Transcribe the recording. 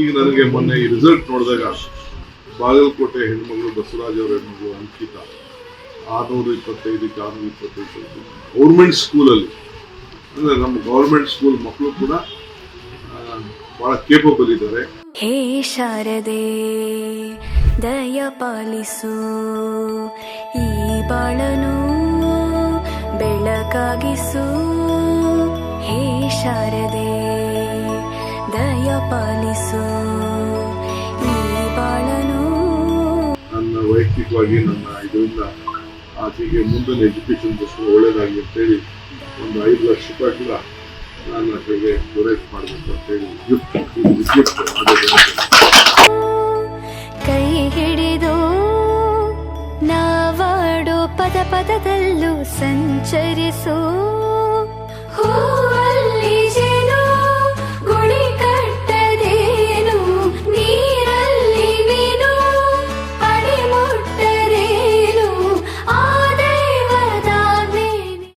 ಈಗ ನನಗೆ ಮೊನ್ನೆ ಈ ರಿಸಲ್ಟ್ ನೋಡಿದಾಗ ಬಾಗಲಕೋಟೆ ಹೆಣ್ಮಗಳು ಬಸವರಾಜ್ ಅವರ ಹೆಣ್ಮಗಳು ಅಂಕಿತ. ಆರ್ನೂರ ಇಪ್ಪತ್ತೈದಕ್ಕೆ ಆರ್ನೂರ ಇಪ್ಪತ್ತೈದು ಗೌರ್ಮೆಂಟ್ ಸ್ಕೂಲಲ್ಲಿ ಅಂದರೆ ನಮ್ಮ ಗೌರ್ಮೆಂಟ್ ಸ್ಕೂಲ್ ಮಕ್ಕಳು ಕೂಡ ಭಾಳ ಕೇಪಬಲ್ ಇದ್ದಾರೆ. ಹೇ ಶಾರದೆ, ದಯ ಪಾಲಿಸು. ಈ ಬಾಳನು ಬೆಳಕಾಗಿಸು. ನನ್ನ ವೈಯಕ್ತಿಕವಾಗಿ ನನ್ನ ಇದರಿಂದ ಆಕೆಗೆ ಮುಂದಿನ ಎಜುಕೇಶನ್ ದೃಷ್ಟಿ ಒಳ್ಳೇದಾಗಿ ಅಂತೇಳಿ ಒಂದು ಐದು ಲಕ್ಷ ರೂಪಾಯಿ ಕೂಡ ನಾನು ಆಕೆಗೆ ಪೂರೈಕೆ ಮಾಡಬೇಕು ಅಂತೇಳಿ ಗಿಫ್ಟ್ ಗಿಫ್ಟ್ ಕೈ ಹಿಡಿದು ನಾವಾಡೋ ಪದ ಪದದಲ್ಲೂ ಸಂಚರಿಸು.